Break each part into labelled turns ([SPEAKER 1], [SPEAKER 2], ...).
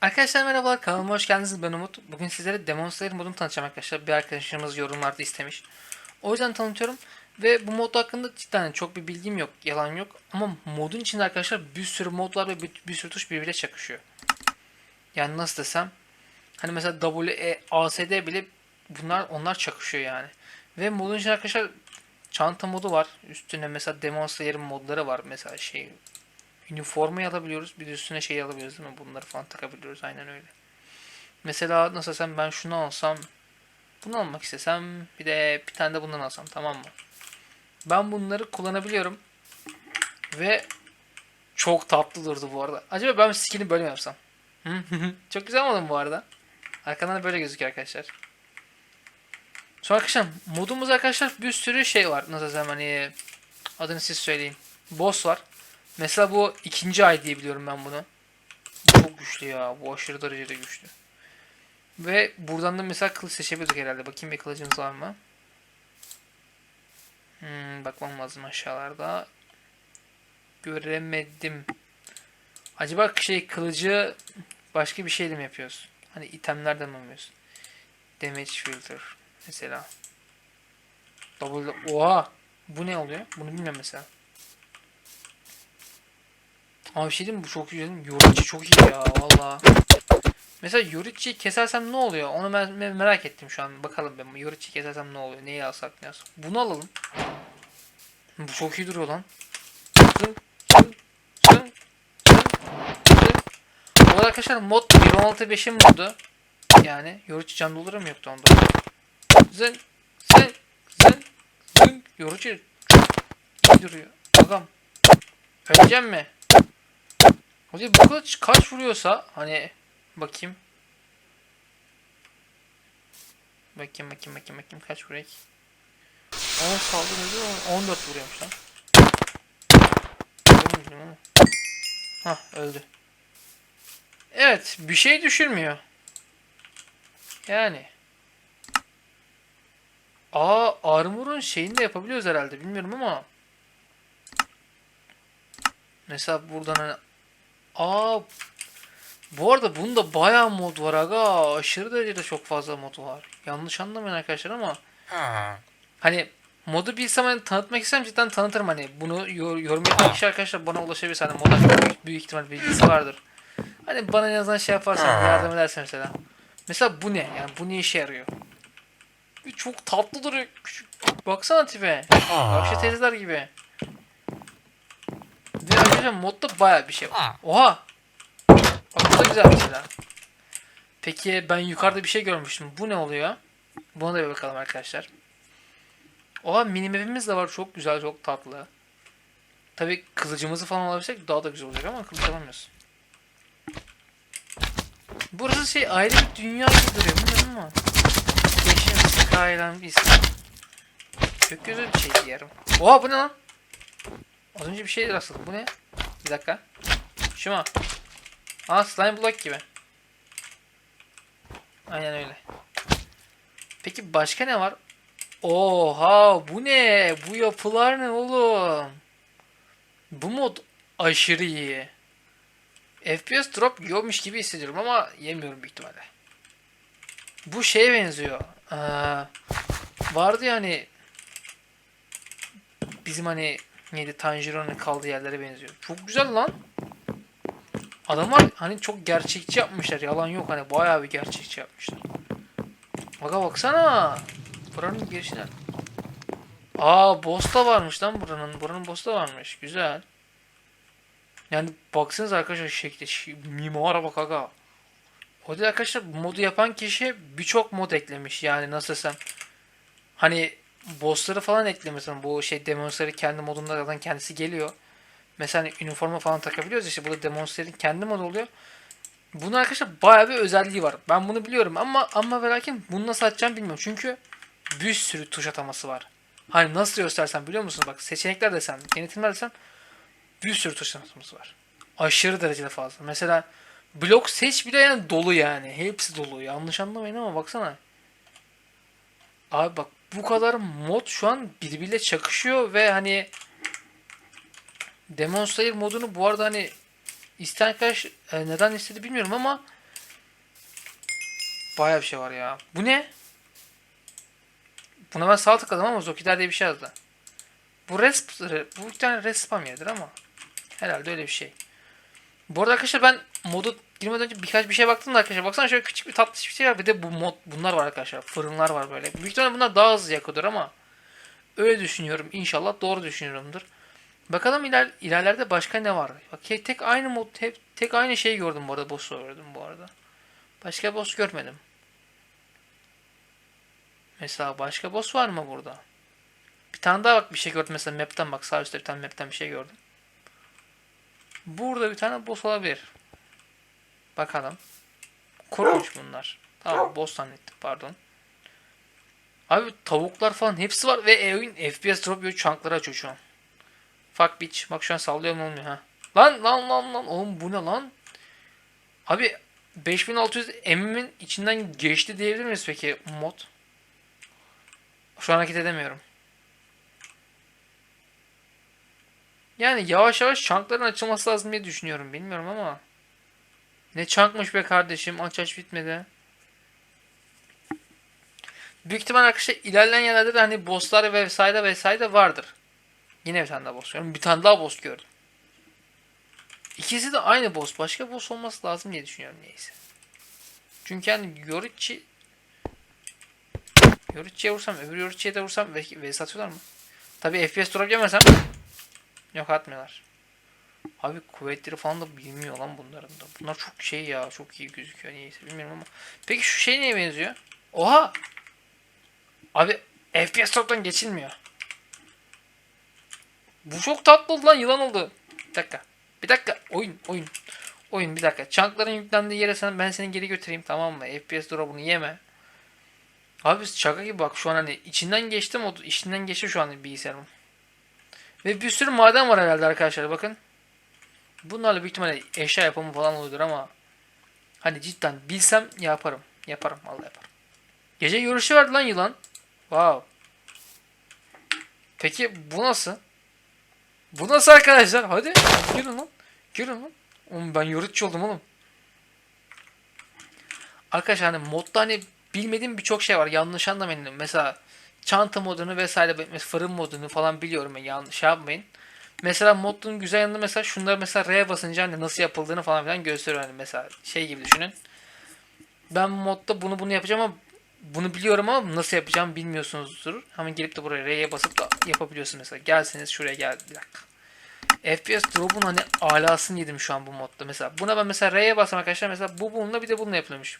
[SPEAKER 1] Arkadaşlar merhabalar kanalıma hoş geldiniz ben Umut. Bugün sizlere Demon Slayer modunu tanıtacağım arkadaşlar. Bir arkadaşımız yorumlarda istemiş. O yüzden tanıtıyorum. Ve bu mod hakkında cidden çok bir bilgim yok, yalan yok. Ama modun içinde arkadaşlar bir sürü mod var ve bir, bir sürü tuş birbiriyle çakışıyor. Yani nasıl desem. Hani mesela W, E, A, S, D bile bunlar onlar çakışıyor yani. Ve modun içinde arkadaşlar çanta modu var. Üstüne mesela Demon Slayer'ın modları var. Mesela şey üniformayı alabiliyoruz. Bir de üstüne şey alabiliyoruz değil mi? Bunları falan takabiliyoruz. Aynen öyle. Mesela nasıl desem ben şunu alsam bunu almak istesem bir de bir tane de bundan alsam tamam mı? Ben bunları kullanabiliyorum. Ve çok tatlı durdu bu arada. Acaba ben skin'i böyle mi yapsam? Çok güzel mı bu arada? Arkadan da böyle gözüküyor arkadaşlar. Sonra arkadaşlar modumuz arkadaşlar bir sürü şey var. Nasıl desem hani adını siz söyleyin. Boss var. Mesela bu ikinci ay diye biliyorum ben bunu. Bu çok güçlü ya. Bu aşırı derecede güçlü. Ve buradan da mesela kılıç seçebiliyorduk herhalde. Bakayım bir kılıcımız var mı? Hmm, bakmam lazım aşağılarda. Göremedim. Acaba şey kılıcı başka bir şeyle mi yapıyoruz? Hani itemlerden mi yapıyoruz? Damage filter mesela. Double Oha! Bu ne oluyor? Bunu bilmiyorum mesela. Abi bir şey diyeyim mi? Bu çok iyi? Yorucu çok iyi ya valla. Mesela Yoric'i kesersem ne oluyor? Onu ben me- merak ettim şu an. Bakalım ben Yoric'i kesersem ne oluyor? Neyi alsak ne alsak? Bunu alalım. Bu çok iyi duruyor lan. Bu arkadaşlar mod 1.16.5'in modu. Yani Yorici can dolduruyor mu yoktu onda? Zın, zın, zın, zın. Yorici çok iyi duruyor. Agam. Öleceğim mi? Hadi bu kılıç kaç vuruyorsa hani bakayım. Bakayım bakayım bakayım bakayım kaç vuruyor ki? 10 saldırıyor 14 vuruyormuş lan. Hah öldü. Evet bir şey düşürmüyor. Yani. Aa armor'un şeyini de yapabiliyoruz herhalde bilmiyorum ama. Mesela buradan hani Aa bu arada bunda bayağı mod var aga. Aşırı derecede çok fazla mod var. Yanlış anlamayın arkadaşlar ama hani modu bilsem hani tanıtmak istem cidden tanıtırım hani bunu yor, yorum yapan kişi arkadaşlar bana ulaşabilir hani moda büyük, büyük ihtimal bilgisi vardır. Hani bana en azından şey yaparsan yardım edersen mesela. Mesela bu ne? Yani bu ne işe yarıyor? Çok tatlı duruyor. Küçük. Baksana tipe. Akşe teyzeler gibi. Ve arkadaşlar modda baya bir şey var. Oha! Bak bu da güzel mesela. Peki ben yukarıda bir şey görmüştüm. Bu ne oluyor? Buna da bir bakalım arkadaşlar. Oha mini map'imiz de var. Çok güzel, çok tatlı. Tabi kılıcımızı falan alabilsek daha da güzel olacak ama kılıç alamıyoruz. Burası şey ayrı bir dünya gibi duruyor. Bilmiyorum ama. Yeşil Skyline biz. Gökyüzü bir şey diyelim. Oha bu ne lan? Az önce bir şey rastladım. Bu ne? Bir dakika. Şu mu? Aa slime block gibi. Aynen öyle. Peki başka ne var? Oha bu ne? Bu yapılar ne oğlum? Bu mod aşırı iyi. FPS drop yiyormuş gibi hissediyorum ama yemiyorum büyük ihtimalle. Bu şeye benziyor. Ee, vardı ya hani bizim hani neydi Tanjiro'nun kaldığı yerlere benziyor. Çok güzel lan. Adamlar hani çok gerçekçi yapmışlar. Yalan yok hani bayağı bir gerçekçi yapmışlar. Baka baksana. Buranın girişine. Aa boss da varmış lan buranın. Buranın boss da varmış. Güzel. Yani baksanıza arkadaşlar şekli. Mimara bak aga. O değil arkadaşlar modu yapan kişi birçok mod eklemiş. Yani nasıl desem. Hani bossları falan eklemiş. Mesela Bu şey Demon kendi modunda zaten kendisi geliyor. Mesela hani üniforma falan takabiliyoruz işte. Burada Demon Slayer'in kendi modu oluyor. Bunun arkadaşlar bayağı bir özelliği var. Ben bunu biliyorum ama ama ve bunu nasıl açacağım bilmiyorum. Çünkü bir sürü tuş ataması var. Hani nasıl göstersem biliyor musunuz? Bak seçenekler desem, denetimler desem bir sürü tuş ataması var. Aşırı derecede fazla. Mesela blok seç bile yani dolu yani. Hepsi dolu. Yanlış anlamayın ama baksana. Abi bak bu kadar mod şu an birbiriyle çakışıyor ve hani Demon Slayer modunu bu arada hani isteyen arkadaş e, neden istedi bilmiyorum ama Bayağı bir şey var ya. Bu ne? Buna ben sağ tıkladım ama Zokider diye bir şey yazdı. Bu resp, bu bir tane respam ama. Herhalde öyle bir şey. Bu arada arkadaşlar ben modu girmeden önce birkaç bir şey baktım da arkadaşlar. Baksana şöyle küçük bir tatlı bir şey var. Bir de bu mod bunlar var arkadaşlar. Fırınlar var böyle. Büyük ihtimalle bunlar daha hızlı yakıyordur ama öyle düşünüyorum. İnşallah doğru düşünüyorumdur. Bakalım iler, ilerlerde başka ne var? Bak tek aynı mod hep tek aynı şeyi gördüm bu arada boss gördüm bu arada. Başka boss görmedim. Mesela başka boss var mı burada? Bir tane daha bak bir şey gördüm mesela map'ten bak sağ üstte bir tane map'ten bir şey gördüm. Burada bir tane boss olabilir. Bakalım. Korkunç bunlar. Tamam boss zannettim pardon. Abi tavuklar falan hepsi var ve oyun FPS drop yiyor chunkları açıyor şu an. Fuck bitch. Bak şu an sallıyorum olmuyor ha. Lan lan lan lan. Oğlum bu ne lan? Abi 5600 M'in içinden geçti diyebilir miyiz peki mod? Şu an hareket edemiyorum. Yani yavaş yavaş chunkların açılması lazım diye düşünüyorum. Bilmiyorum ama. Ne chunkmış be kardeşim. Aç aç bitmedi. Büyük ihtimal arkadaşlar ilerleyen yerlerde de hani bosslar vesaire vesaire vardır. Yine bir tane daha boss gördüm. Bir tane daha boss gördüm. İkisi de aynı boss. Başka boss olması lazım diye düşünüyorum neyse. Çünkü yani Yorichi Yorichi'ye vursam öbür Yorichi'ye de vursam ve satıyorlar mı? Tabi FPS drop yemesem yok atmıyorlar. Abi kuvvetleri falan da bilmiyor lan bunların da. Bunlar çok şey ya çok iyi gözüküyor neyse bilmiyorum ama. Peki şu şey neye benziyor? Oha! Abi FPS drop'tan geçilmiyor. Bu çok tatlı oldu lan yılan oldu. Bir dakika. Bir dakika. Oyun oyun. Oyun bir dakika. Chunkların yüklendiği yere sen, ben seni geri götüreyim tamam mı? FPS drop'unu yeme. Abi şaka gibi bak şu an hani içinden geçtim o içinden geçti şu an bilgisayarım. Ve bir sürü maden var herhalde arkadaşlar bakın. Bunlarla büyük ihtimalle eşya yapımı falan oluyordur ama hani cidden bilsem yaparım. Yaparım vallahi yaparım. Gece görüşü verdi lan yılan. Wow. Peki bu nasıl? Bu nasıl arkadaşlar? Hadi girin lan. Girin lan. Oğlum ben yorucu oldum oğlum. Arkadaşlar hani modda hani bilmediğim birçok şey var. Yanlış anlamayın. Mesela çanta modunu vesaire fırın modunu falan biliyorum. Yanlış şey yapmayın. Mesela modun güzel yanında mesela şunları mesela R'ye basınca hani nasıl yapıldığını falan filan gösteriyor. Hani mesela şey gibi düşünün. Ben modda bunu bunu yapacağım ama bunu biliyorum ama nasıl yapacağım bilmiyorsunuzdur. Hemen gelip de buraya R'ye basıp da yapabiliyorsunuz mesela. Gelseniz şuraya gel bir dakika. FPS drop'un hani alasını yedim şu an bu modda. Mesela buna ben mesela R'ye basam arkadaşlar mesela bu bununla bir de bununla yapılmış.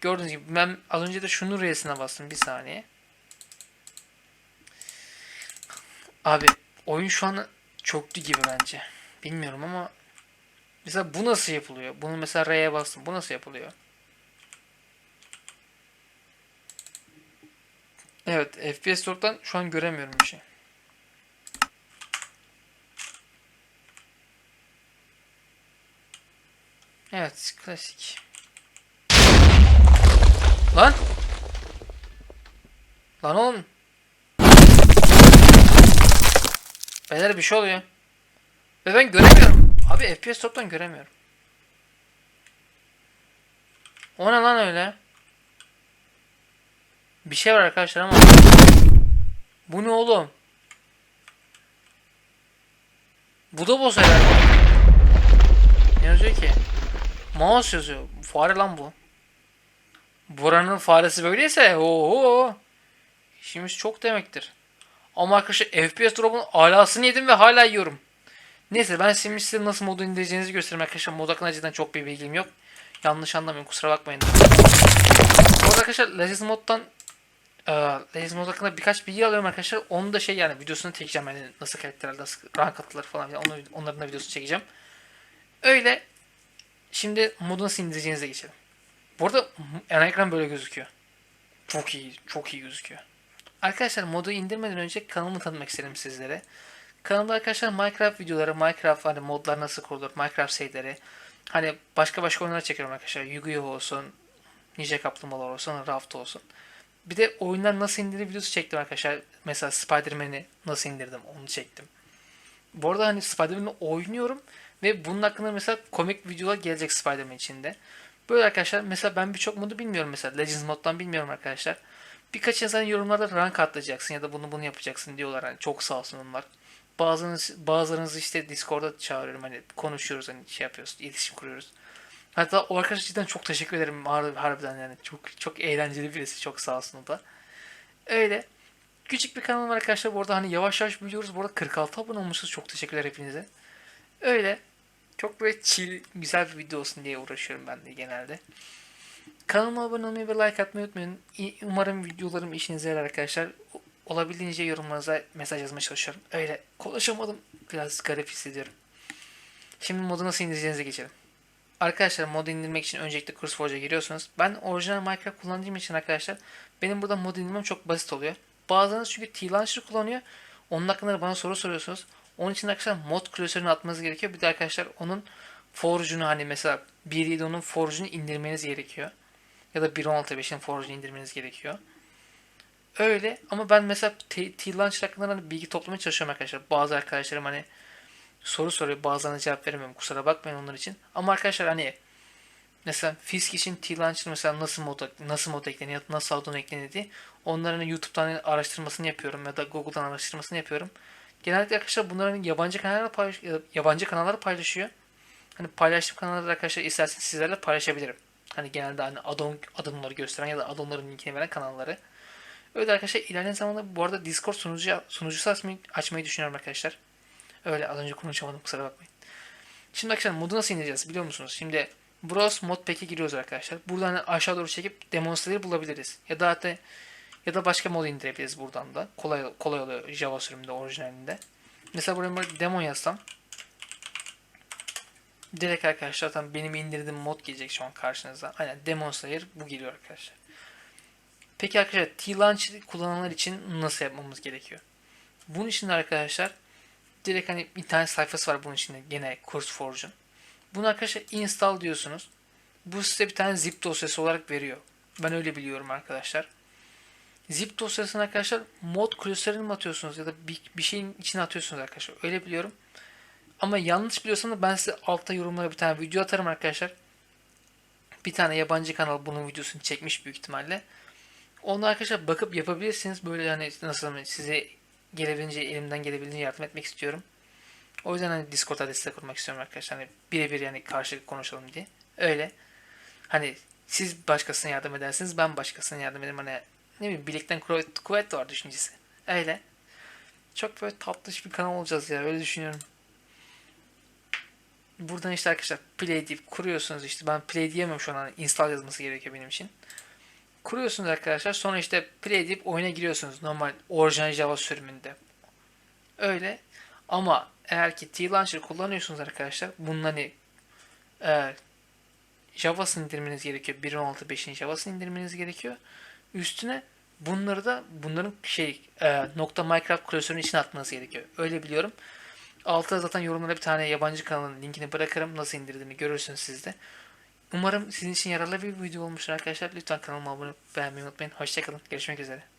[SPEAKER 1] Gördüğünüz gibi ben az önce de şunun R'sine bastım bir saniye. Abi oyun şu an çoktu gibi bence. Bilmiyorum ama mesela bu nasıl yapılıyor? Bunu mesela R'ye bastım. Bu nasıl yapılıyor? Evet, FPS drop'tan şu an göremiyorum bir şey. Evet, klasik. Lan! Lan oğlum! Beyler bir şey oluyor. Ve ben göremiyorum. Abi FPS toptan göremiyorum. O ne lan öyle? Bir şey var arkadaşlar ama. Bu ne oğlum? Bu da boss herhalde. Ne yazıyor ki? Mouse yazıyor. Fare lan bu. Buranın faresi böyleyse oho. İşimiz çok demektir. Ama arkadaşlar FPS drop'un alasını yedim ve hala yiyorum. Neyse ben şimdi nasıl modu indireceğinizi göstereyim arkadaşlar. Mod hakkında cidden çok bir bilgim yok. Yanlış anlamayın kusura bakmayın. Bu arada arkadaşlar Legends Mod'dan e, Legends Mod hakkında birkaç bilgi alıyorum arkadaşlar. Onu da şey yani videosunu çekeceğim. Yani nasıl karakterler, nasıl rank atılır falan filan. Onu, onların da videosunu çekeceğim. Öyle. Şimdi modu nasıl indireceğinize geçelim. Bu arada ana ekran böyle gözüküyor. Çok iyi, çok iyi gözüküyor. Arkadaşlar modu indirmeden önce kanalımı tanıtmak istedim sizlere. Kanalda arkadaşlar Minecraft videoları, Minecraft hani modlar nasıl kurulur, Minecraft şeyleri, hani başka başka oyunlar çekiyorum arkadaşlar. Yu-Gi-Oh olsun, Ninja Kaplumbağalar olsun, Raft olsun. Bir de oyunlar nasıl indirilir videosu çektim arkadaşlar. Mesela Spider-Man'i nasıl indirdim onu çektim. Bu arada hani Spider-Man'i oynuyorum ve bunun hakkında mesela komik videolar gelecek Spider-Man içinde. Böyle arkadaşlar mesela ben birçok modu bilmiyorum mesela Legends moddan bilmiyorum arkadaşlar. Birkaç insan yorumlarda rank atlayacaksın ya da bunu bunu yapacaksın diyorlar hani çok sağ olsun onlar. Bazılarınız, bazılarınızı işte Discord'da çağırıyorum hani konuşuyoruz hani şey yapıyoruz iletişim kuruyoruz. Hatta o arkadaş cidden çok teşekkür ederim har- harbiden yani çok çok eğlenceli birisi çok sağ olsun o da. Öyle. Küçük bir kanal var arkadaşlar bu arada hani yavaş yavaş büyüyoruz. Bu arada 46 abone olmuşsunuz çok teşekkürler hepinize. Öyle. Çok böyle chill, güzel bir video olsun diye uğraşıyorum ben de genelde. Kanalıma abone olmayı ve like atmayı unutmayın. Umarım videolarım işinize yarar arkadaşlar. Olabildiğince yorumlarınıza mesaj yazmaya çalışıyorum. Öyle konuşamadım. Biraz garip hissediyorum. Şimdi modu nasıl indireceğinize geçelim. Arkadaşlar modu indirmek için öncelikle CurseForge'a giriyorsunuz. Ben orijinal Minecraft kullandığım için arkadaşlar benim burada mod indirmem çok basit oluyor. Bazılarınız çünkü T-Launcher kullanıyor. Onun hakkında bana soru soruyorsunuz. Onun için arkadaşlar mod klasörünü atmanız gerekiyor. Bir de arkadaşlar onun forge'unu hani mesela 1.7'nin forge'unu indirmeniz gerekiyor. Ya da 1.16.5'in forge'unu indirmeniz gerekiyor. Öyle ama ben mesela T-Launcher hakkında hani bilgi toplamaya çalışıyorum arkadaşlar. Bazı arkadaşlarım hani soru soruyor bazılarına cevap veremiyorum kusura bakmayın onlar için. Ama arkadaşlar hani mesela Fisk için T-Launcher mesela nasıl mod, nasıl mod ekleniyor, nasıl addon ekleniyor diye onların hani YouTube'dan araştırmasını yapıyorum ya da Google'dan araştırmasını yapıyorum. Genellikle arkadaşlar bunların yabancı kanallar paylaş yabancı kanallar paylaşıyor. Hani paylaştığım kanalları arkadaşlar isterseniz sizlerle paylaşabilirim. Hani genelde hani addon adımları gösteren ya da addonların linkini veren kanalları. Öyle arkadaşlar ilerleyen zamanda bu arada Discord sunucu, sunucusu açmayı, açmayı düşünüyorum arkadaşlar. Öyle az önce konuşamadım kusura bakmayın. Şimdi arkadaşlar modu nasıl indireceğiz biliyor musunuz? Şimdi Browse Mod Pack'e giriyoruz arkadaşlar. Buradan aşağı doğru çekip demonstreleri bulabiliriz. Ya da hatta ya da başka mod indirebiliriz buradan da. Kolay kolay oluyor Java sürümünde orijinalinde. Mesela buraya demo yazsam direkt arkadaşlar zaten benim indirdiğim mod gelecek şu an karşınıza. Aynen Demonstrator bu geliyor arkadaşlar. Peki arkadaşlar T-Launcher kullananlar için nasıl yapmamız gerekiyor? Bunun için de arkadaşlar direkt hani internet sayfası var bunun içinde gene CurseForge'un. Bunu arkadaşlar install diyorsunuz. Bu size bir tane zip dosyası olarak veriyor. Ben öyle biliyorum arkadaşlar. Zip dosyasını arkadaşlar mod klasörüne mi atıyorsunuz ya da bir, bir şeyin içine atıyorsunuz arkadaşlar. Öyle biliyorum. Ama yanlış biliyorsanız ben size altta yorumlara bir tane video atarım arkadaşlar. Bir tane yabancı kanal bunun videosunu çekmiş büyük ihtimalle. Onu arkadaşlar bakıp yapabilirsiniz. Böyle hani nasıl diyeyim, size gelebilince elimden gelebildiğince yardım etmek istiyorum. O yüzden hani Discord'a destek kurmak istiyorum arkadaşlar. Hani birebir yani karşılıklı konuşalım diye. Öyle. Hani siz başkasına yardım edersiniz ben başkasına yardım ederim. Hani ne bileyim birlikten kuvvet, kuvvet var düşüncesi. Öyle. Çok böyle tatlış bir kanal olacağız ya öyle düşünüyorum. Buradan işte arkadaşlar play deyip kuruyorsunuz işte ben play diyemem şu an hani install yazması gerekiyor benim için. Kuruyorsunuz arkadaşlar sonra işte play deyip oyuna giriyorsunuz normal orijinal Java sürümünde. Öyle ama eğer ki T-Launcher kullanıyorsunuz arkadaşlar bunun hani e, Java'sını indirmeniz gerekiyor. 1.16.5'in Java'sını indirmeniz gerekiyor. Üstüne bunları da bunların şey e, nokta Minecraft klasörünün içine atmanız gerekiyor. Öyle biliyorum. Altta zaten yorumlara bir tane yabancı kanalın linkini bırakırım. Nasıl indirdiğini görürsünüz siz de. Umarım sizin için yararlı bir video olmuştur arkadaşlar. Lütfen kanalıma abone beğenmeyi unutmayın. Hoşçakalın. Görüşmek üzere.